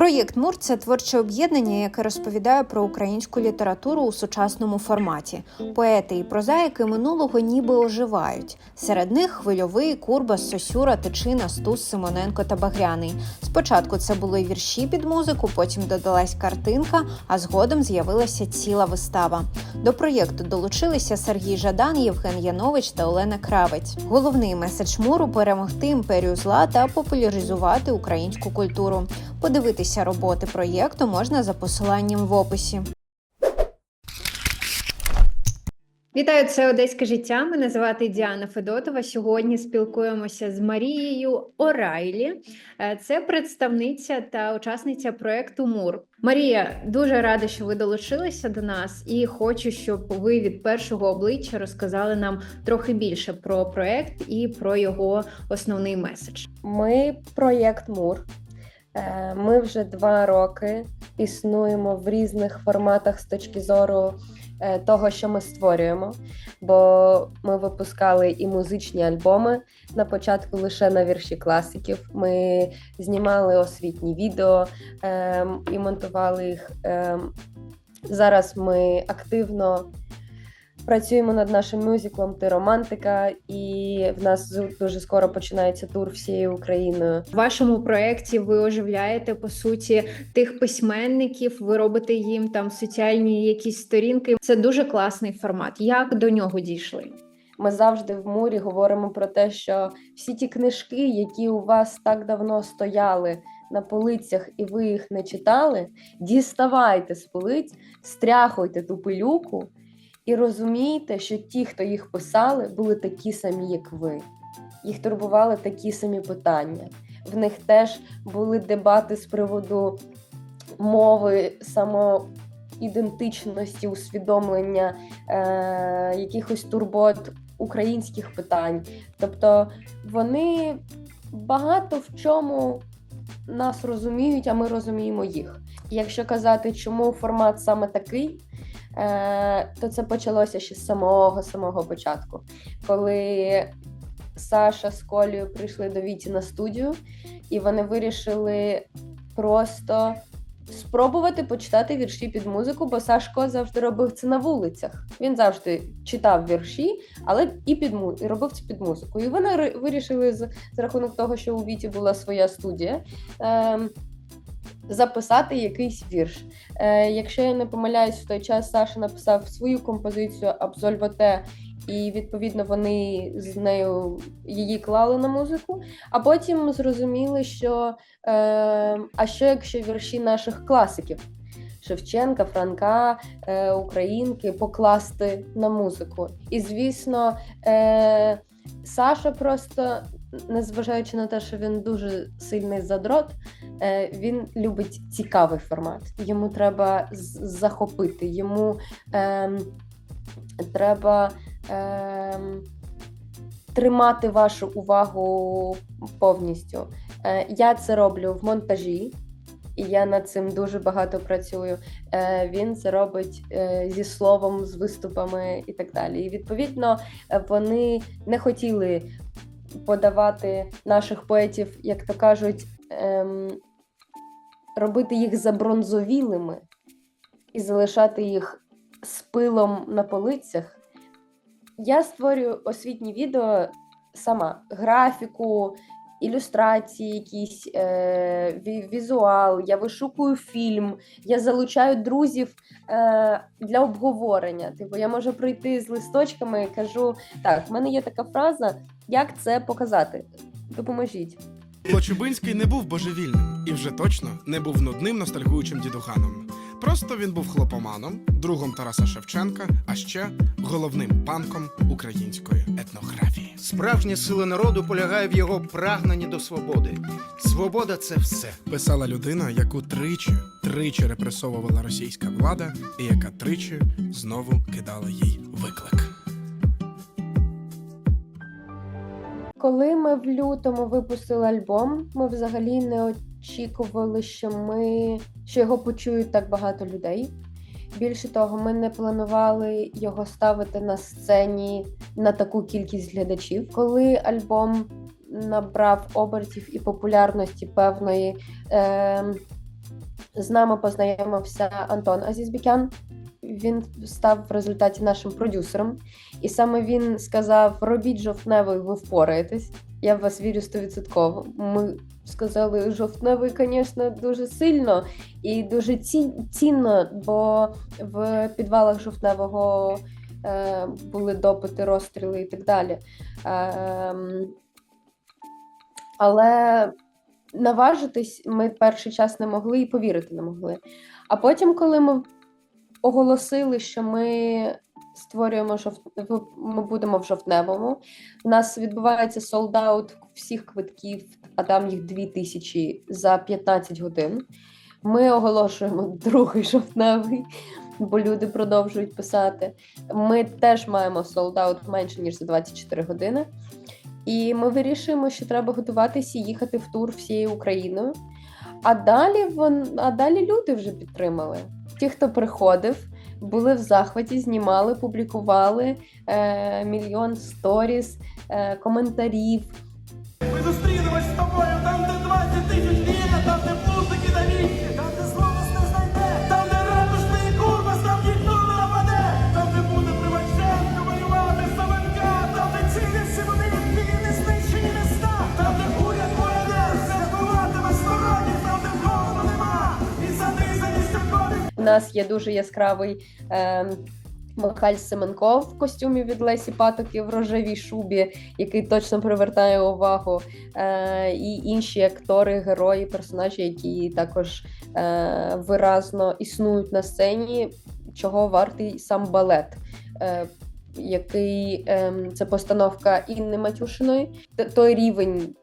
Проєкт Мур це творче об'єднання, яке розповідає про українську літературу у сучасному форматі. Поети і прозаїки минулого ніби оживають. Серед них хвильовий, Курбас, Сосюра, Тичина, Стус, Симоненко та Багряний. Спочатку це були вірші під музику, потім додалась картинка, а згодом з'явилася ціла вистава. До проєкту долучилися Сергій Жадан, Євген Янович та Олена Кравець. Головний меседж муру перемогти імперію зла та популяризувати українську культуру. Подивитися роботи проєкту можна за посиланням в описі. Вітаю, це Одеське життя. Мене звати Діана Федотова. Сьогодні спілкуємося з Марією Орайлі. Е, Це представниця та учасниця проєкту Мур. Марія, дуже рада, що ви долучилися до нас, і хочу, щоб ви від першого обличчя розказали нам трохи більше про проєкт і про його основний меседж. Ми проєкт Мур. Е, Ми вже два роки існуємо в різних форматах з точки зору е, того, що ми створюємо. Бо ми випускали і музичні альбоми на початку лише на вірші класиків. Ми знімали освітні відео ем, і монтували їх. Ем, Зараз ми активно працюємо над нашим мюзиклом Ти романтика, і в нас дуже скоро починається тур всією Україною. В вашому проєкті ви оживляєте по суті тих письменників, ви робите їм там соціальні якісь сторінки. Це дуже класний формат. Як до нього дійшли? Ми завжди в мурі говоримо про те, що всі ті книжки, які у вас так давно стояли на полицях, і ви їх не читали, діставайте з полиць, стряхуйте ту пилюку і розумійте, що ті, хто їх писали, були такі самі, як ви. Їх турбували такі самі питання. В них теж були дебати з приводу мови, самоідентичності, усвідомлення е, якихось турбот українських питань. Тобто вони багато в чому нас розуміють, а ми розуміємо їх. Якщо казати, чому формат саме такий, то це почалося ще з самого самого початку, коли Саша з Колею прийшли до Віті на студію, і вони вирішили просто спробувати почитати вірші під музику, бо Сашко завжди робив це на вулицях. Він завжди читав вірші, але і під і робив це під музику. І вони вирішили з, за рахунок того, що у Віті була своя студія. Ем, Записати якийсь вірш. Е, якщо я не помиляюсь, в той час Саша написав свою композицію Абсольвоте, і відповідно вони з нею її клали на музику. А потім зрозуміли, що е, а що якщо вірші наших класиків Шевченка, Франка, е, Українки покласти на музику. І звісно, е, Саша просто. Незважаючи на те, що він дуже сильний задрот, е, він любить цікавий формат. Йому треба захопити, йому ем, треба ем, тримати вашу увагу повністю. Е, я це роблю в монтажі, і я над цим дуже багато працюю. Е, він це робить е, зі словом, з виступами і так далі. І відповідно е, вони не хотіли подавати наших поетів, як то кажуть, ем, робити їх забронзовілими і залишати їх з пилом на полицях. Я створюю освітні відео сама, графіку, ілюстрації, якісь е, ві- візуал, я вишукую фільм, я залучаю друзів е, для обговорення. Типу, я можу прийти з листочками і кажу: так, в мене є така фраза, як це показати? Допоможіть. Кочубинський не був божевільним і вже точно не був нудним ностальгуючим дідуханом. Просто він був хлопоманом, другом Тараса Шевченка, а ще головним панком української етнографії. Справжня сила народу полягає в його прагненні до свободи. Свобода це все. Писала людина, яку тричі, тричі репресовувала російська влада, і яка тричі знову кидала їй виклик. Коли ми в лютому випустили альбом, ми взагалі не очікували, що ми що його почують так багато людей. Більше того, ми не планували його ставити на сцені на таку кількість глядачів. Коли альбом набрав обертів і популярності певної, е, з нами познайомився Антон Азізбікян. Він став в результаті нашим продюсером, і саме він сказав: робіть жовтневий, ви впораєтесь. Я в вас вірю стовідсотково. Ми сказали, жовтневий, звісно, дуже сильно і дуже цінно, бо в підвалах жовтневого е, були допити, розстріли і так далі. Ем, але наважитись ми перший час не могли і повірити не могли. А потім, коли ми оголосили, що ми створюємо жовт... ми будемо в жовтневому, у нас відбувається солдаут всіх квитків, а там їх дві тисячі за 15 годин. Ми оголошуємо другий жовтневий, бо люди продовжують писати. Ми теж маємо солдаут менше ніж за 24 години. І ми вирішуємо, що треба готуватися і їхати в тур всією Україною. А далі вон, а далі люди вже підтримали. Ті, хто приходив, були в захваті, знімали, публікували е, мільйон сторіс, е, коментарів. Ми зустрінемось з тобою нас є дуже яскравий е, Михайль Семенко в костюмі від Лесі Патоки в рожевій шубі, який точно привертає увагу. Е, і інші актори, герої, персонажі, які також е, виразно існують на сцені, чого вартий сам балет. Е, який ем, це постановка Інни Матюшиної, той рівень,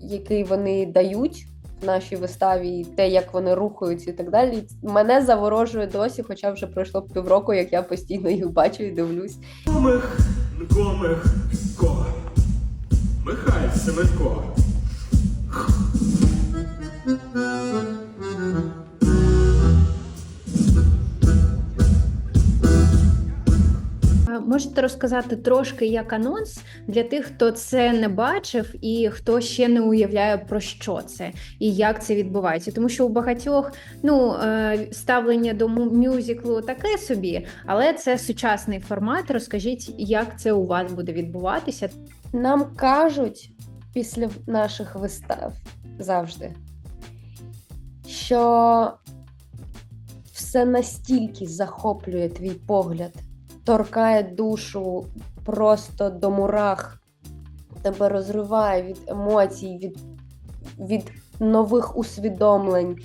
який вони дають нашій виставі, і те, як вони рухаються і так далі, мене заворожує досі, хоча вже пройшло півроку, як я постійно їх бачу і дивлюсь. Комих, комих, ко. Михайль Семенко. Можете розказати трошки як анонс для тих, хто це не бачив і хто ще не уявляє про що це і як це відбувається. Тому що у багатьох ну е, ставлення до мюзиклу таке собі, але це сучасний формат. Розкажіть, як це у вас буде відбуватися. Нам кажуть після наших вистав завжди, що все настільки захоплює твій погляд, торкає душу просто до мурах, тебе розриває від емоцій, від, від нових усвідомлень,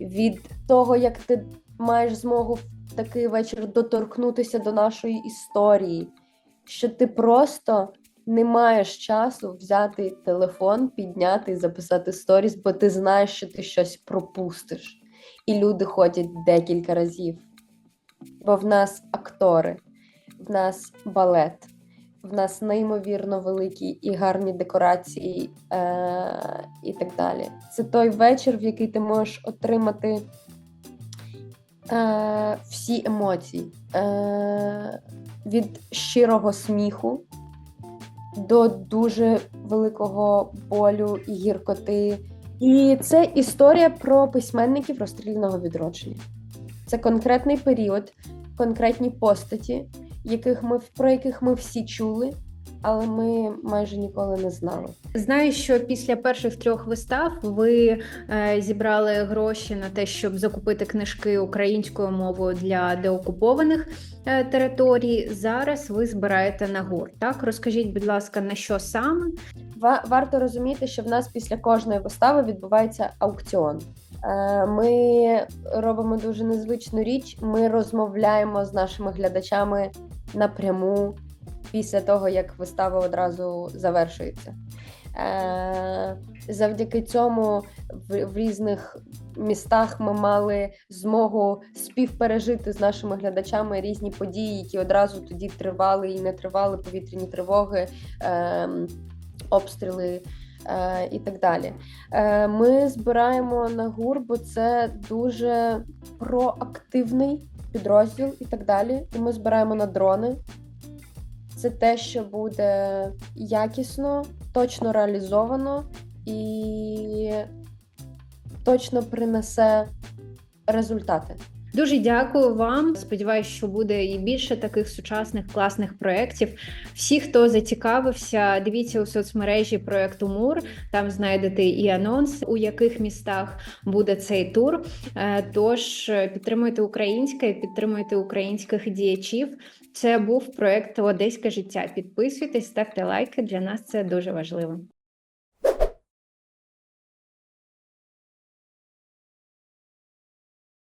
від того, як ти маєш змогу в такий вечір доторкнутися до нашої історії, що ти просто не маєш часу взяти телефон, підняти і записати сторіс, бо ти знаєш, що ти щось пропустиш. І люди ходять декілька разів. Бо в нас актори, в нас балет, в нас неймовірно великі і гарні декорації е- і так далі. Це той вечір, в який ти можеш отримати е- всі емоції е- від щирого сміху до дуже великого болю і гіркоти. І це історія про письменників розстріляного відродження. Це конкретний період, конкретні постаті, яких ми, про яких ми всі чули, але ми майже ніколи не знали. Знаю, що після перших трьох вистав ви е, зібрали гроші на те, щоб закупити книжки українською мовою для деокупованих е, територій. Зараз ви збираєте на гур. Так розкажіть, будь ласка, на що саме? Ва- Варто розуміти, що в нас після кожної вистави відбувається аукціон. Е, Ми робимо дуже незвичну річ. Ми розмовляємо з нашими глядачами напряму після того, як вистава одразу завершується. Е, Завдяки цьому в, в різних містах ми мали змогу співпережити з нашими глядачами різні події, які одразу тоді тривали і не тривали повітряні тривоги, е, обстріли і так далі. Е, Ми збираємо на гур, бо це дуже проактивний підрозділ і так далі. І ми збираємо на дрони. Це те, що буде якісно, точно реалізовано і точно принесе результати. Дуже дякую вам. Сподіваюсь, що буде і більше таких сучасних класних проєктів. Всі, хто зацікавився, дивіться у соцмережі проєкту МУР. Там знайдете і анонс, у яких містах буде цей тур. Е, Тож е, підтримуйте українське, підтримуйте українських діячів. Це був проєкт Одеське життя. Підписуйтесь, ставте лайки. Для нас це дуже важливо.